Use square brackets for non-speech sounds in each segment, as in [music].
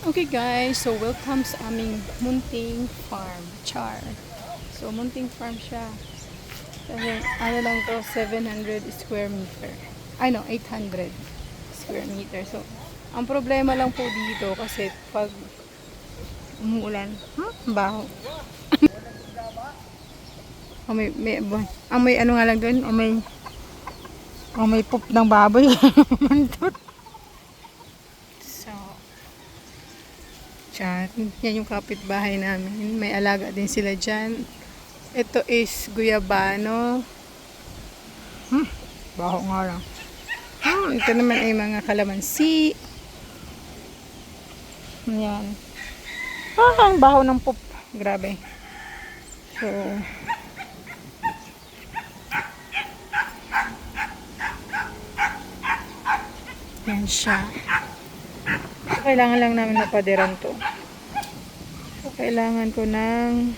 Okay guys, so welcome sa aming Munting Farm, Char. So Munting Farm siya. Kasi ano lang to, 700 square meter. Ay no, 800 square meter. So, ang problema lang po dito kasi pag umuulan, huh? Ang baho. amoy, [laughs] may, may, amoy ano nga lang doon, amoy, amoy poop ng baboy. [laughs] so, Chat. Yan yung kapitbahay namin. May alaga din sila dyan. Ito is guyabano. Hmm, baho nga lang. Hmm, ito naman ay mga kalamansi. Yan. Ah, ang baho ng pop. Grabe. So, yan siya. Kailangan lang namin mapadiran to. Kailangan ko ng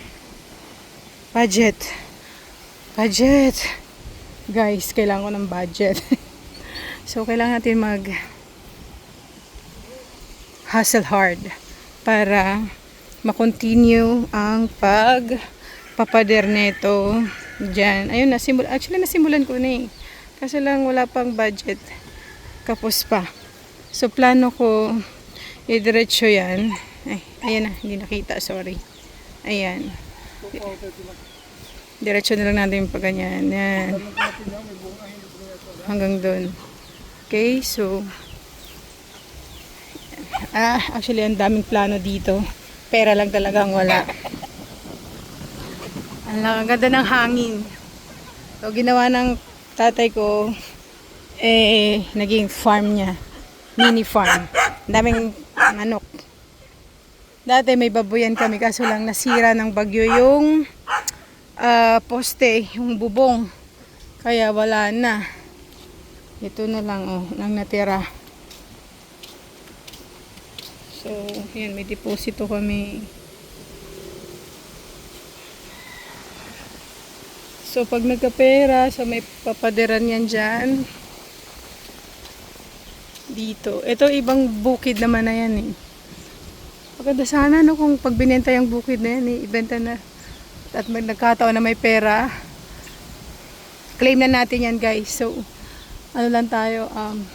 budget. Budget. Guys, kailangan ko ng budget. [laughs] so, kailangan natin mag hustle hard para makontinue ang pag papader nito dyan. Ayun, nasimul actually nasimulan ko na eh. Kasi lang wala pang budget. Kapos pa. So, plano ko idiretso yan. Ay, ayan na, hindi nakita, sorry. Ayan. Diretso na lang natin yung pag ganyan. Yan. Hanggang doon. Okay, so Ah, actually ang daming plano dito. Pera lang talagang wala. Ang ganda ng hangin. So, ginawa ng tatay ko, eh, naging farm niya. Mini farm. Ang daming manok. Dati may baboyan kami, kaso lang nasira ng bagyo yung ah, poste, yung bubong. Kaya wala na. Ito na lang, oh, nang natira. So, yan, may deposito kami. So, pag nagkapera, so may papadiran yan dyan. Dito. Ito, ibang bukid naman na yan eh. Maganda sana no, kung pag binenta yung bukid na yan, ibenta na. At mag nagkataon na may pera. Claim na natin yan guys. So, ano lang tayo, um,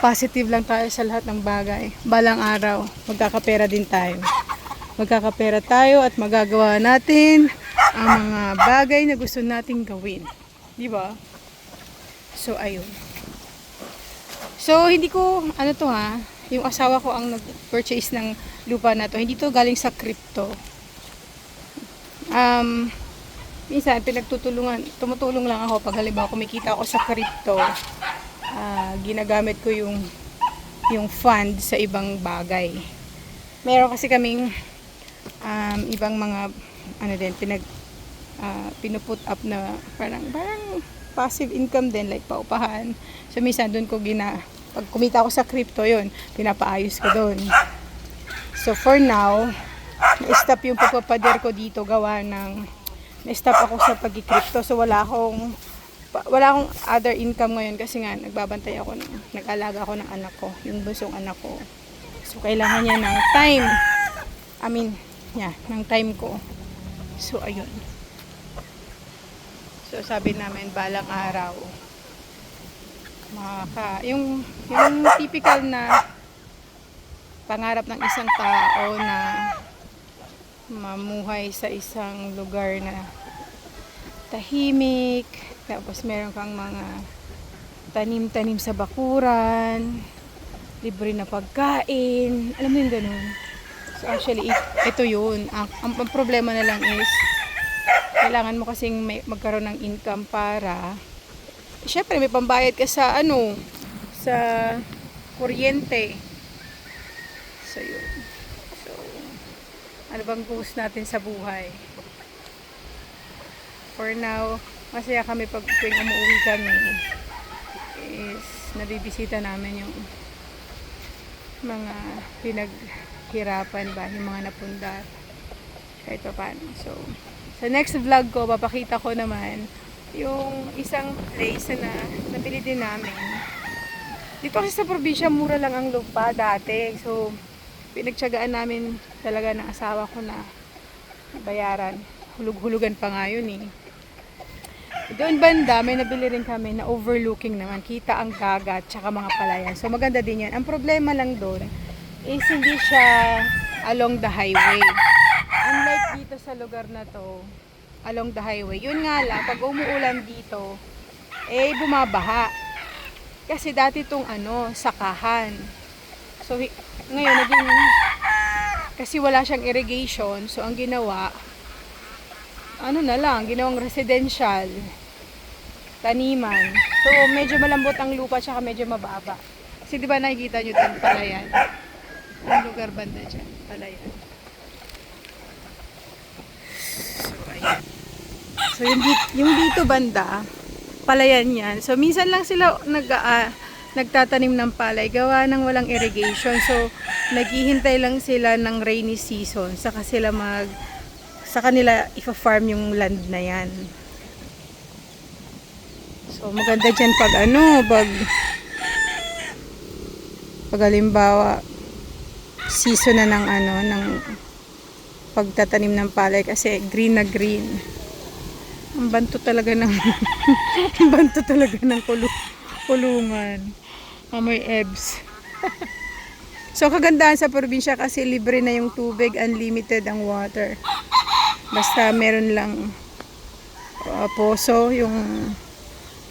positive lang tayo sa lahat ng bagay. Balang araw, magkakapera din tayo. Magkakapera tayo at magagawa natin ang mga bagay na gusto nating gawin. Di ba? So, ayun. So, hindi ko, ano to ha, yung asawa ko ang nag-purchase ng lupa na to. Hindi to galing sa crypto. Um, minsan, pinagtutulungan, tumutulong lang ako pag halimbawa kumikita ako sa crypto ah, ginagamit ko yung yung fund sa ibang bagay. Meron kasi kaming um, ibang mga ano din pinag ah, pinuput up na parang parang passive income din like paupahan. So minsan doon ko gina pag kumita ako sa crypto yon pinapaayos ko doon. So for now, na-stop yung pagpapader ko dito gawa ng na-stop ako sa pag-crypto so wala akong wala akong other income ngayon kasi nga nagbabantay ako ng, nag-alaga ako ng anak ko, yung busong anak ko. So kailangan niya ng time. I mean, yeah, ng time ko. So ayun. So sabi namin balang araw maka yung yung typical na pangarap ng isang tao na mamuhay sa isang lugar na tahimik, tapos meron kang mga tanim-tanim sa bakuran, libre na pagkain, alam mo yung ganun. So actually, it- ito yun. Ang, ang, ang problema na lang is, kailangan mo kasing may, magkaroon ng income para, syempre may pambayad ka sa ano, sa kuryente. So yun. So, ano bang goals natin sa buhay? For now, masaya kami pag tuwing umuwi kami is nabibisita namin yung mga pinaghirapan ba, yung mga napundar kahit pa paano. So, sa next vlog ko, papakita ko naman yung isang place na nabili din namin. Dito kasi sa probinsya, mura lang ang lupa dati. So, pinagtsagaan namin talaga ng asawa ko na bayaran. Hulug-hulugan pa nga yun eh. Doon banda, may nabili rin kami na overlooking naman. Kita ang dagat, tsaka mga palayan. So maganda din yan. Ang problema lang doon is hindi siya along the highway. Unlike dito sa lugar na to, along the highway. Yun nga lang, pag umuulan dito, eh bumabaha. Kasi dati itong ano, sakahan. So ngayon naging kasi wala siyang irrigation, so ang ginawa ano na lang, ginawang residential taniman. So medyo malambot ang lupa tsaka medyo mababa. Kasi di ba nakikita nyo itong palayan? Ang lugar banda dyan, palayan. So ayan. So yung, di- yung dito banda, palayan yan. So minsan lang sila nag ah, nagtatanim ng palay gawa ng walang irrigation. So naghihintay lang sila ng rainy season saka sila mag sa kanila ifa-farm yung land na yan. So maganda dyan pag ano, pag pag halimbawa season na ng ano, ng pagtatanim ng palay kasi green na green. Ang banto talaga ng [laughs] banto talaga ng kulu kulungan. Amoy ebs. [laughs] so kagandahan sa probinsya kasi libre na yung tubig, unlimited ang water. Basta meron lang uh, poso, yung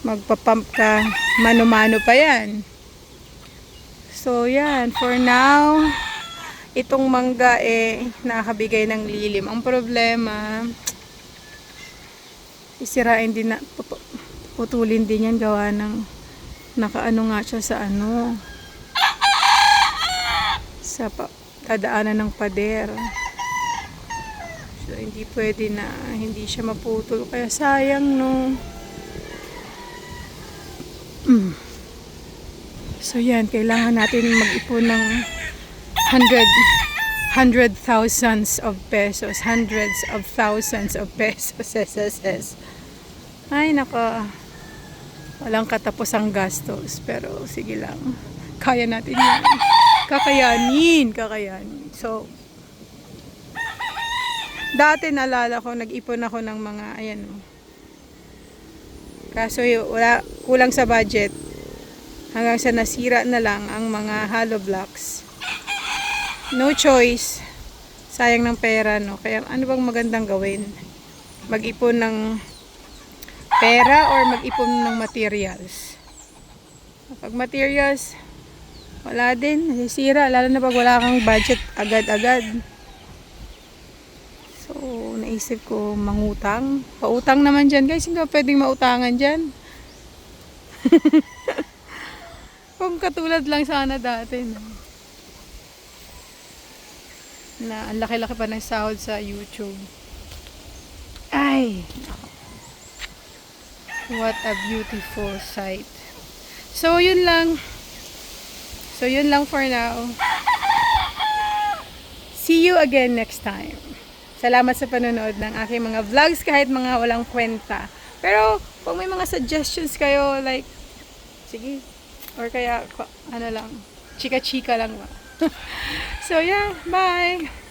magpapump ka, mano-mano pa yan. So yan, for now, itong mangga eh nakakabigay ng lilim. Ang problema, isirain din na putulin din yan gawa ng nakaano nga siya sa ano? Sa dadaanan ng pader. So hindi pwede na hindi siya maputol. Kaya sayang no? Mm. so yan. Kailangan natin mag-ipon ng hundred hundred thousands of pesos. Hundreds of thousands of pesos. [laughs] Ay naka walang katapos ang gastos pero sige lang. Kaya natin yan kakayanin kakayanin. So dati nalala ko nag-ipon ako ng mga ayan oh. kaso wala kulang sa budget. Hanggang sa nasira na lang ang mga hollow blocks. No choice. Sayang ng pera no? Kaya ano bang magandang gawin? Mag-ipon ng pera or mag-ipon ng materials. Pag materials, wala din, nasisira, lalo na pag wala kang budget agad-agad. So, naisip ko mangutang. Pautang naman dyan guys, hindi ba pwedeng mautangan dyan? [laughs] Kung katulad lang sana dati. No? Na ang laki-laki pa ng sahod sa YouTube. Ay, What a beautiful sight. So, yun lang. So, yun lang for now. See you again next time. Salamat sa panonood ng aking mga vlogs kahit mga walang kwenta. Pero, kung may mga suggestions kayo, like, sige, or kaya, ano lang, chika-chika lang ba. [laughs] so, yeah, bye!